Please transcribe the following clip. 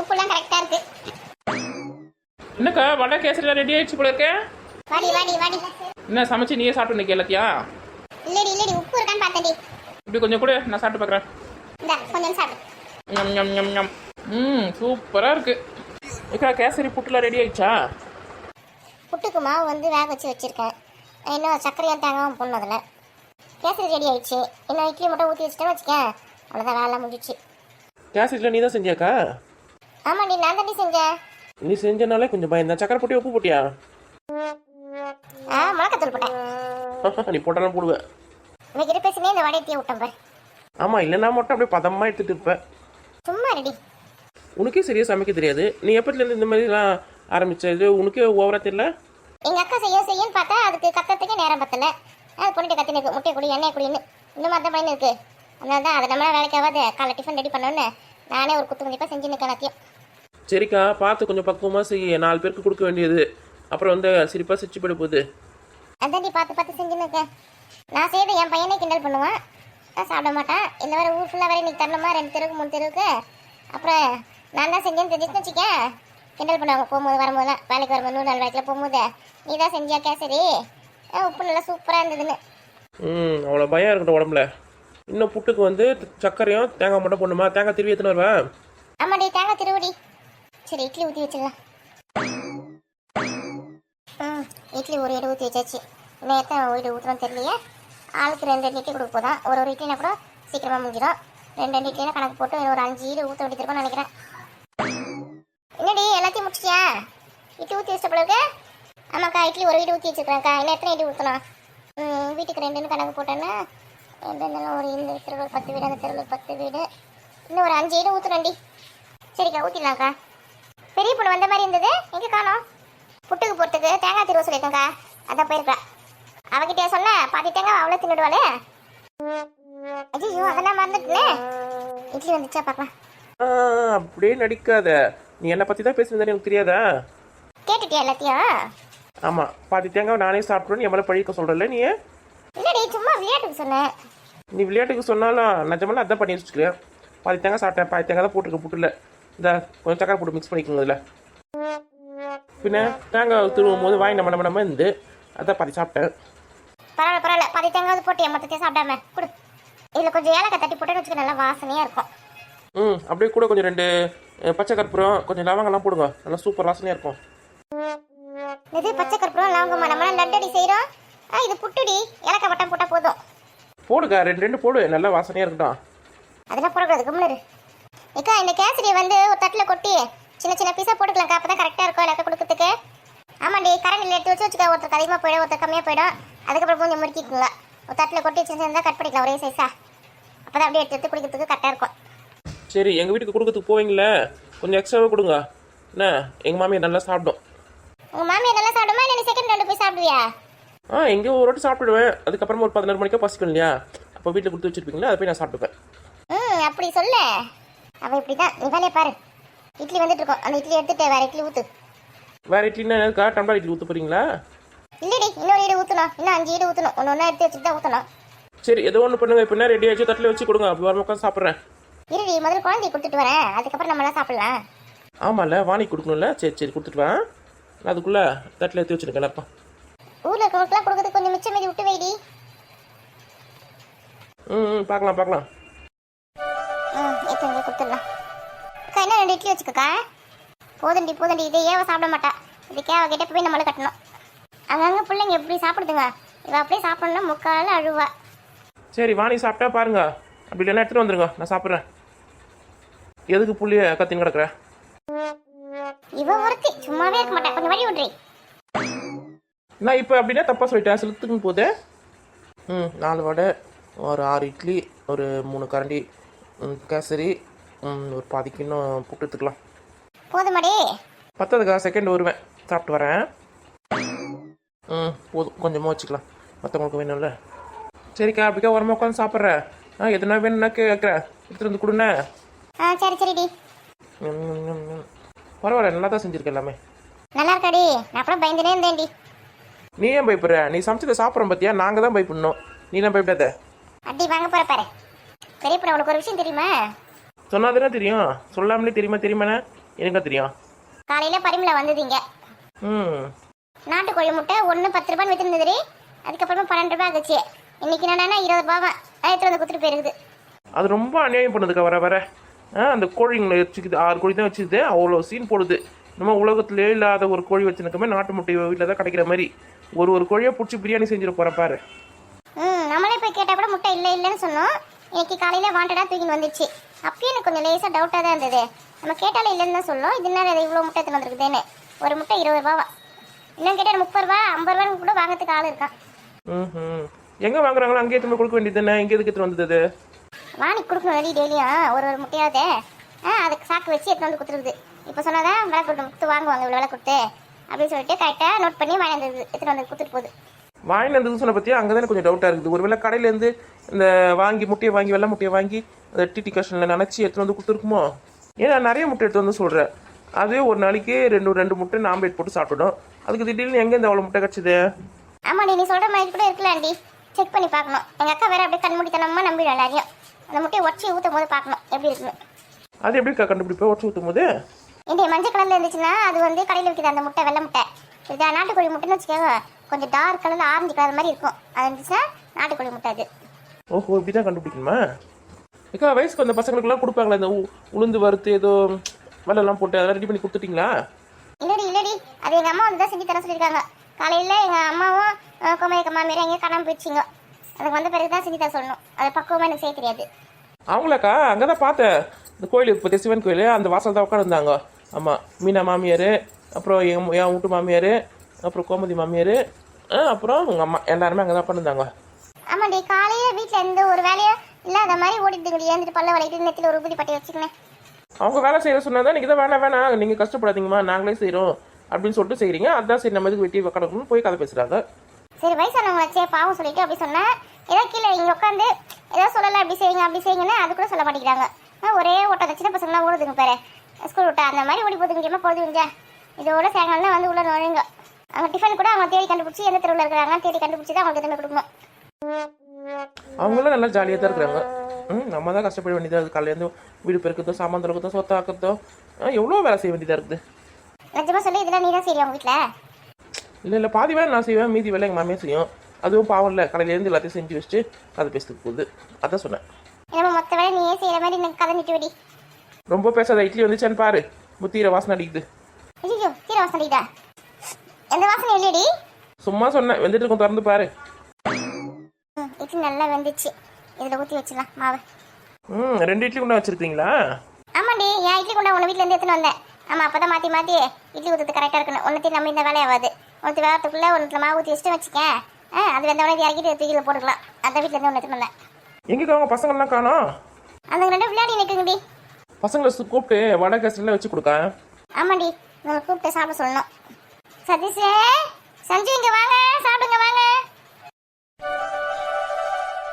உப்புலாம் கரெக்டாக இருக்கு. என்னக்கா வடை கேசரிலாம் ரெடி ஆயிடுச்சு போல இருக்கே? வாடி வாடி வாடி. என்ன சமைச்சு நீயே சாப்பிட்டு நிற்க எல்லாத்தியா? இல்லடி இல்லடி உப்பு இருக்கான்னு பார்த்தேன்டி. இப்படி கொஞ்சம் கூட நான் சாப்பிட்டு பார்க்குறேன். இந்த கொஞ்சம் சாப்பிடு. ஞம் ஞம் ஞம் ஞம். ம் சூப்பராக இருக்கு. ஏக்கா கேசரி புட்டுலாம் ரெடி ஆயிடுச்சா? புட்டுக்கு மாவு வந்து வேக வச்சு வச்சிருக்கேன். இன்னும் சர்க்கரையும் தேங்காயும் போடணும் கேசரி ரெடி ஆயிடுச்சு. இன்னும் இட்லி மட்டும் ஊற்றி வச்சுட்டேன்னு வச்சுக்கேன். அவ்வளோதான் வேலை முடிஞ்சிச்சு. கேசரிலாம் நீ தான் செஞ்சியாக்கா? ஆமாண்டி நான் தாண்டி செஞ்சேன் நீ செஞ்சனாலே கொஞ்சம் பயந்தேன் சக்கரை போட்டி உப்பு போட்டியா? ஆ மிளகாத்தூள் போட்டேன். நீ போட்டாலும் போடுவேன் இன்னைக்கு பேசினே இந்த வடையை தீ விட்டேன் பாரு. ஆமாம் இல்லைன்னா மட்டும் அப்படியே பதமாக எடுத்துட்டு இருப்பேன் சும்மா ரெடி உனக்கே சரியாக சமைக்க தெரியாது. நீ எப்பத்துலேருந்து இந்த மாதிரிலாம் ஆரம்பிச்சது உனக்கே ஓவரா தெரியல? எங்கள் அக்கா செய்ய செய்யன்னு பார்த்தா அதுக்கு கத்துறதுக்கே நேரம் பத்தல. அது பொண்ணுட்டு கத்தினு இருக்கு முட்டை குடி எண்ணெய் குடின்னு. இன்னும் அந்த பையன் இருக்கு. அதனால தான் அதை நம்மளால வேலைக்கு ஆகாது காலை டிஃபன் ரெடி பண்ணோன்னு நானே ஒரு குத்து மதிப்பாக செஞ்சு நிற்க எல்லாத்தையும். சரிக்கா பார்த்து கொஞ்சம் பக்குவமாக செய்ய நாலு பேருக்கு கொடுக்க வேண்டியது. அப்புறம் வந்து சிரிப்பாக சிரிச்சு போகுது. அதாண்டி பார்த்து பார்த்து செஞ்சுன்னு நான் செய்து என் பையனே கிண்டல் பண்ணுவான். நான் சாப்பிட மாட்டான். இந்த மாதிரி ஊர் ஃபுல்லாக வரை இன்னைக்கு தரணுமா? ரெண்டு தெருவுக்கு மூணு தெருவுக்கு. அப்புறம் நான் தான் செஞ்சேன்னு தெரிஞ்சுட்டு வச்சுக்கேன் கிண்டல் பண்ணுவாங்க. போகும்போது வரும்போதுலாம் வேலைக்கு வரும்போது நூறு நாள் வேலைக்கில் போகும்போது. நீ தான் செஞ்சியா கேசரி? உப்பு நல்லா சூப்பராக இருந்ததுன்னு. ம் அவ்வளோ பயம் இருக்கட்டும் உடம்புல. இன்னும் புட்டுக்கு வந்து சர்க்கரையும் தேங்காய் மட்டும் போடணுமா? தேங்காய் திருவி எத்தனை வருவேன் ஆமாடி தேங்காய் திருவடி. சரி இட்லி ஊற்றி வச்சிடலாம். ம் இட்லி ஒரு இடம் ஊற்றி வச்சாச்சு. இன்னும் எத்தனை வீடு ஊற்றுறோம் தெரியலையே. ஆளுக்கு ரெண்டு ரெண்டு இட்லி கொடுக்க போதான். ஒரு ஒரு இட்லினா கூட சீக்கிரமாக முடிஞ்சிடும். ரெண்டு ரெண்டு இட்லினா கணக்கு போட்டு ஒரு அஞ்சு ஈடு ஊற்ற வேண்டியிருக்கோம்னு நினைக்கிறேன். என்னடி எல்லாத்தையும் முடிச்சிட்டியா? இட்லி ஊற்றி வச்ச போல ஆமாக்கா இட்லி ஒரு வீடு ஊற்றி வச்சிருக்கிறேன்க்கா. இன்னும் எத்தனை இட்லி ஊற்றணும் வீட்டுக்கு ரெண்டுன்னு கணக்கு போட்டேன்னா ரெண்டு ரெண்டுலாம் ஒரு இந்த தெருவில் பத்து வீடு அந்த தெருவில் பத்து வீடு. இன்னும் ஒரு அஞ்சு வீடு ஊற்றுறேன்டி சரிக்கா ஊற்றிடலாம்க்கா பெரிய பொண்ணு வந்த மாதிரி இருந்தது. எங்கே காணோம்? புட்டுக்கு போகிறதுக்கு தேங்காய் திருவ சொல்லியிருக்கேன்க்கா. அதான் போயிருக்கா. அவகிட்ட சொன்ன? பாதி தேங்காய் அவ்வளோ தின்னுடுவாளே. ஐயோ அதெல்லாம் மறந்துட்டுனே. இட்லி வந்துச்சா பார்க்கலாம் அப்படியே நடிக்காத. நீ என்னை பற்றி தான் பேசுனது எனக்கு தெரியாதா? கேட்டுட்டியா எல்லாத்தையும்? ஆமாம் பாதி தேங்காய் நானே சாப்பிட்றேன்னு மேலே பழிக்க சொல்கிறல நீ? இல்லடி சும்மா விளையாட்டுக்கு சொன்னேன். நீ விளையாட்டுக்கு சொன்னாலும் நிஜமெல்லாம் அதான் பண்ணி வச்சுக்கிறேன் பாதி தேங்காய் சாப்பிட்டேன். பாதி தேங்காய் தான் போட்டுருக்க புட்டுல. இந்த கொஞ்சம் சக்கரை போட்டு மிக்ஸ் பண்ணிக்கோங்க இதில் பின்ன தேங்காய் திருவும் போது வாய் நம்ம நம்ம இருந்து அதான் பாதி சாப்பிட்டேன். பரவாயில்ல பரவாயில்ல. பாதி தேங்காய் போட்டு மொத்தத்தையும் சாப்பிடாம கொடு. இதில் கொஞ்சம் ஏலக்காய் தட்டி போட்டு வச்சுக்க நல்லா வாசனையாக இருக்கும். ம் அப்படியே கூட கொஞ்சம் ரெண்டு பச்சை கற்பூரம் கொஞ்சம் லவங்கெல்லாம் போடுங்க. நல்லா சூப்பர் வாசனையாக இருக்கும். இது பச்சை கற்பூரம் லவங்கம்மா? நம்ம லட்டடி செய்கிறோம் ஆ இது புட்டுடி ஏலக்காய் மட்டும் போட்டால் போதும். போடுங்க ரெண்டு ரெண்டு போடு. நல்லா வாசனையாக இருக்கட்டும். அதெல்லாம் போடக்கூடாது. கும்னரு ஏக்கா இந்த கேசரியை வந்து ஒரு தட்டில் கொட்டி சின்ன சின்ன பீஸாக போட்டுக்கலாம்க்கா அப்போ தான் கரெக்டாக இருக்கும் இலக்க கொடுக்கறதுக்கு. ஆமாண்டி கரண்டில் எடுத்து வச்சு வச்சுக்க ஒருத்தர் அதிகமாக போயிடும் ஒருத்தர் கம்மியாக போயிடும். அதுக்கப்புறம் கொஞ்சம் முறுக்கிக்குங்க. ஒரு தட்டில் கொட்டி சின்ன சின்னதாக கட் பண்ணிக்கலாம் ஒரே சைஸா அப்போ தான் அப்படியே எடுத்து எடுத்து குடிக்கிறதுக்கு கரெக்டாக இருக்கும். சரி எங்கள் வீட்டுக்கு கொடுக்கறதுக்கு போவீங்களே? கொஞ்சம் எக்ஸ்ட்ராவே கொடுங்க. என்ன? எங்கள் மாமியார் நல்லா சாப்பிடும். உங்கள் மாமியார் நல்லா சாப்பிடுமா? இல்லை செகண்ட் ரெண்டு போய் சாப்பிடுவியா? ஆ எங்கேயோ ஒரு வாட்டி சாப்பிட்டுடுவேன் அதுக்கப்புறமா ஒரு பதினோரு மணிக்கா பசிக்கும் இல்லையா? அப்போ வீட்டில் கொடுத்து வச்சிருப்பீங்களா? அதை போய் நான் சாப்பிட்டுப்பேன். ம் அப்படி சொல்ல. அவள் இப்படி தான் வேலையை பாரு. இட்லி வந்துட்டு இருக்கோம் அந்த இட்லி எடுத்துட்டு வேற இட்லி ஊற்று வேற இட்லினா இருக்கா டம்ளர் இட்லி ஊற்ற போறீங்களா? இல்லடி இன்னொரு ஈடு ஊற்றணும் இன்னும் அஞ்சு ஈடு ஊற்றணும் ஒன்று ஒன்றா எடுத்து வச்சுட்டு தான் ஊற்றணும் சரி ஏதோ ஒன்று பண்ணுங்க. இப்போ என்ன ரெடி ஆச்சு தட்டில் வச்சு கொடுங்க. அப்படி வர உட்காந்து சாப்பிட்றேன். இருடி முதல்ல குழந்தைய கொடுத்துட்டு வரேன். அதுக்கப்புறம் நம்மளாம் சாப்பிடலாம். ஆமாம்ல வாணி கொடுக்கணும்ல. சரி சரி கொடுத்துட்டு வரேன் நான் அதுக்குள்ளே தட்டில் எடுத்து வச்சுருக்கேன். எல்லாருக்கும் ஊர்ல இருக்கவங்களுக்குலாம் கொடுக்கறதுக்கு கொஞ்சம் மிச்சம் மீதி விட்டு வைடி. ம் ம் பார்க்கலாம் பார்க்கலாம். எத்தனை கொடுத்துடலாம் அக்கா என்ன ரெண்டு இட்லி வச்சுக்கக்கா? போதண்டி போதண்டி இதை ஏவ சாப்பிட மாட்டா. இதுக்கே அவகிட்ட போய் நம்மள கட்டணும். அங்கங்க பிள்ளைங்க எப்படி சாப்பிடுதுங்க? இவ அப்படியே சாப்பிடணும்னா முக்கால அழுவா. சரி வாணி சாப்பிட்டா பாருங்க. அப்படி இல்லைன்னா எடுத்துகிட்டு வந்துருங்க. நான் சாப்பிட்றேன். எதுக்கு புள்ளிய கத்தின்னு கிடக்குற? இவ ஒருத்தி. சும்மாவே இருக்க மாட்டா. கொஞ்சம் வழி விட்றி. நான் இப்போ அப்படின்னா தப்பாக சொல்லிட்டேன். செலுத்துக்கும் போதே. ம் நாலு வடை ஒரு ஆறு இட்லி ஒரு மூணு கரண்டி ம், ஒரு பாதிக்கு இன்னும் புட்டு எடுத்துக்கலாம். போதுமாடி. பத்ததுக்கா செகண்ட் வருவேன். சாப்பிட்டு வரேன். ம் போதும். கொஞ்சமாக வச்சுக்கலாம். மற்றவங்களுக்கு வேணும்ல. சரிக்கா அப்படிக்கா உரமா உட்காந்து சாப்பிட்றேன் ஆ எதுனா வேணும்னா கேட்குறேன் எடுத்துகிட்டு வந்து கொடுண்ணே. ஆ சரி சரிடி. பரவாயில்ல நல்லா தான் செஞ்சுருக்க எல்லாமே. நல்லா இருக்காடி. நான் கூட பயந்துனே இருந்தேன்டி. நீ ஏன் பயப்படுற? நீ சமைச்சதை சாப்பிட்றோம் பார்த்தியா நாங்கள் தான் பயப்படணும். நீ தான் பயப்படாத? அடி வாங்க போற பாரு. பெரிய பொண்ணு உனக்கு ஒரு விஷயம் தெரியுமா? சொன்னாதானே தெரியும். சொல்லாமலே தெரியுமா தெரியுமாண்ணே? எனக்கு தெரியும். காலையில் பரிமளா வந்ததுங்க. ம். நாட்டுக்கோழி முட்டை ஒன்று பத்து ரூபான்னு விற்றுருந்தது அதுக்கப்புறமா பன்னெண்டு ரூபாய் ஆகுச்சு. இன்னைக்கு என்னன்னா இருபது ரூபாவா எடுத்து வந்து கொடுத்துட்டு போயிருக்குது. அது ரொம்ப அநியாயம் பண்ணுதுக்கா வர வர. ஆ அந்த கோழிங்களை வச்சுக்குது. ஆறு கோழி தான் வச்சுக்குது. அவ்வளோ சீன் போடுது. நம்ம உலகத்திலே இல்லாத ஒரு கோழி வச்சுருக்கமே நாட்டு முட்டை வீட்டில் தான் கிடைக்கிற மாதிரி. ஒரு ஒரு கோழியை பிடிச்சி பிரியாணி செஞ்சிட போகிறேன் பாரு. ம் நம்மளே போய் கேட்டால் கூட முட்டை இல்லை இல்லைன்னு சொன்னோம். இன்னைக்கு காலையில் வாண்டடாக தூக்கின்னு வந்துச்சு. அப்பயும் எனக்கு கொஞ்சம் லேசாக டவுட்டாக தான் இருந்தது. நம்ம கேட்டாலே இல்லைன்னு தான் சொல்லும் இது என்ன இவ்வளோ முட்டை எடுத்துன்னு வந்திருக்குதுன்னு. ஒரு முட்டை இருபது ரூபாவா? இன்னும் கேட்டால் முப்பது ரூபா ஐம்பது ரூபான்னு கூட வாங்கறதுக்கு ஆள் இருக்கான். ம் எங்கே வாங்குறாங்களோ அங்கேயே திரும்ப கொடுக்க வேண்டியது தானே எங்கே எதுக்கு எடுத்துட்டு வந்தது அது வாணி கொடுக்கணும் வெளியே டெய்லியும். ஒரு ஒரு முட்டையாவது. ஆ அதுக்கு சாக்கு வச்சு எடுத்து வந்து கொடுத்துருக்குது இப்போ சொன்னாதான் விலை கொடுத்து கொடுத்து வாங்குவாங்க இவ்வளோ விலை கொடுத்து. அப்படின்னு சொல்லிட்டு கரெக்டாக நோட் பண்ணி வாங்கி வந்து எடுத்துட்டு வந்து கொடுத்துட்டு போகுது. வாங்கிட்டு வந்தது சொன்ன பற்றியா அங்கே தானே கொஞ்சம் டவுட்டாக இருக்குது. ஒருவேளை கடையிலேருந்து இந்த வாங்கி முட்டையை வாங்கி வெள்ளை முட்டையை வாங்கி அந்த டிடி கஷனில் நினச்சி எடுத்துகிட்டு வந்து கொடுத்துருக்குமோ? ஏன்னா நிறைய முட்டை எடுத்து வந்து சொல்கிறேன் அதே ஒரு நாளைக்கு ரெண்டு ரெண்டு முட்டை ஆம்லேட் போட்டு சாப்பிட்டுடும் அதுக்கு திடீர்னு எங்கே இந்த அவ்வளோ முட்டை கிடச்சிது? ஆமாடி நீ சொல்கிற மாதிரி கூட இருக்கலாம்டி செக் பண்ணி பார்க்கணும். எங்கள் அக்கா வேற அப்படியே கண்மூடித்தனமாக நம்பிடும் எல்லாரையும். அந்த முட்டையை உடச்சி ஊற்றும் போது பார்க்கணும். எப்படி இருக்குன்னு. அது எப்படி கண்டுபிடிப்பேன் உடச்சு ஊற்றும் போது இந்த மஞ்சள் கலரில் இருந்துச்சுன்னா அது வந்து கடையில் விற்கிது அந்த முட்டை வெள்ளை முட்டை. இது நாட்டுக்கோழி முட்டைன்னு வச்சுக்கோங்க கொஞ்சம் டார்க் கலரில் ஆரஞ்சு கலர் மாதிரி இருக்கும். அது இருந்துச்சுன்னா நாட்டுக்கோழி முட்டை அது. ஓஹோ இப்படி தான் கண்டுபிடிக்கணுமா? ஏக்கா வயசுக்கு வந்த பசங்களுக்குலாம் கொடுப்பாங்களா இந்த உளுந்து வறுத்து ஏதோ வெள்ளெல்லாம் போட்டு அதெல்லாம் ரெடி பண்ணி கொடுத்துட்டீங்களா? இல்லடி இல்லடி. அது எங்கள் அம்மா வந்து தான் செஞ்சு தர சொல்லியிருக்காங்க. காலையில் எங்கள் அம்மாவும் அஹ், கோமதிக்க மாமியார் எங்கேயும் காணாமல் போயிடுச்சிங்க. எனக்கு வந்த பிறகு தான் செஞ்சு தர சொல்லணும். அது பக்குவமாக எனக்கு செய்ய தெரியாது. அவங்களாக்கா அங்கே தான் பார்த்தேன். இந்த கோயில் பத்தியா சிவன் கோயில் அந்த வாசல் தான் உட்காந்துருந்தாங்க ஆமாம் மீனா மாமியார் அப்புறம் என் என் வீட்டு மாமியார் அப்புறம் கோமதி மாமியார் அப்புறம் உங்கள் அம்மா எல்லாருமே அங்கே தான் உட்காந்துருந்தாங்க ஆமாண்டி காலையில் வீட்டில் எந்த ஒரு வேலையும் இல்லாத மாதிரி ஓடிட்டு ஏந்துட்டு பல்ல வளைக்கிட்டு நெத்தியில் ஒரு குடி பட்டி வச்சுக்கினேன். அவங்க வேலை செய்ய சொன்னதான் நீங்கள் தான் வேணாம் வேணாம் நீங்கள் கஷ்டப்படாதீங்கம்மா நாங்களே செய்கிறோம் அப்படின்னு சொல்லிட்டு செய்கிறீங்க அதான் சரி நம்ம இதுக்கு வெட்டி கிடக்கணும்னு போய் கதை பேசுகிறாங்க சரி வயசானவங்களாச்சே பாவம் சொல்லிட்டு அப்படி சொன்னேன் ஏதோ கீழே இங்கே உட்காந்து ஏதோ சொல்லலை அப்படி செய்யுங்க அப்படி செய்யுங்கன்னு அது கூட சொல்ல மாட்டேங்கிறாங்க. ஒரே ஓட்ட சின்ன பசங்களாம் ஓடுதுங்க பாரு. ஸ்கூல் விட்டா அந்த மாதிரி ஓடி போதுங்க முக்கியமாக பொழுதுங்க இதோட சாயங்காலம் வந்து உள்ள நுழைங்க. அவங்க டிஃபன் கூட அவங்க தேடி கண்டுபிடிச்சி எந்த தெருவில் இருக்கிறாங்க தேடி கண்டுபிடிச்சி தான் அவங்களுக்கு எதுவுமே கொடுக்கணும். அவங்களும் நல்லா ஜாலியாக தான் இருக்கிறாங்க. ம் நம்ம தான் கஷ்டப்பட வேண்டியதாக இருக்குது காலையிலேருந்து வீடு பெருக்கிறதோ சாமான் திறக்கிறதோ சொத்தை ஆக்கிறதோ எவ்வளோ வேலை செய்ய வேண்டியதாக இருக்குது. நிஜமா சொல்லி இதெல்லாம் நீ தான் அவங்க வீட்டில் இல்லை இல்லை பாதி வேலை நான் செய்வேன். மீதி வேலை எங்கள் மாமியார் செய்யும். அதுவும் பாவம் இல்லை. காலையிலேருந்து எல்லாத்தையும் செஞ்சு வச்சுட்டு கதை பேசுறதுக்கு போகுது. அதான் சொன்னேன். என்னமோ மொத்த வேலை நீயே செய்கிற மாதிரி எனக்கு கதை நிட்டு வெடி ரொம்ப பேசாத இட்லி வந்துச்சான்னு பாரு. முத்தீர வாசனை அடிக்குது. ஐயோ கீரை வாசனை இதா எந்த வாசனை இல்லையடி சும்மா சொன்னேன் வெந்துட்டு இருக்கும் திறந்து பாரு. இட்லி நல்லா வெந்துச்சு. இதில் ஊற்றி வச்சிடலாம் மாவு. ம் ரெண்டு இட்லி கொண்டா வச்சிருக்கீங்களா? ஆமாண்டி என் இட்லி கொண்டா உன வீட்டில் இருந்து எடுத்துன்னு வந்தேன். ஆமாம் அப்போ தான் மாற்றி மாற்றி இட்லி ஊற்றுறது கரெக்டாக இருக்கணும். ஒன்றுத்தையும் நம்ம இந்த வேலையாகாது ஒன்று வேகத்துக்குள்ளே ஒன்றுல மாவு ஊற்றி வச்சுட்டு வச்சுக்கேன். ஆ அது வெந்தவொடனே இறக்கிட்டு தூக்கியில் போட்டுக்கலாம். அந்த வீட்டில் இருந்து ஒன்று எடுத்துன்னு வந்தேன். எங்கே அவங்க பசங்கள்லாம் காணோம்? அந்த ரெண்டு விளையாடி நிற்குங்கடி பசங்களை கூப்பிட்டு வடை கேசரியில் வச்சு கொடுக்க? ஆமாண்டி உங்களை கூப்பிட்டு சாப்பிட சொல்லணும். சதீஷே சஞ்சு இங்க வாங்க சாப்பிடுங்க வாங்க.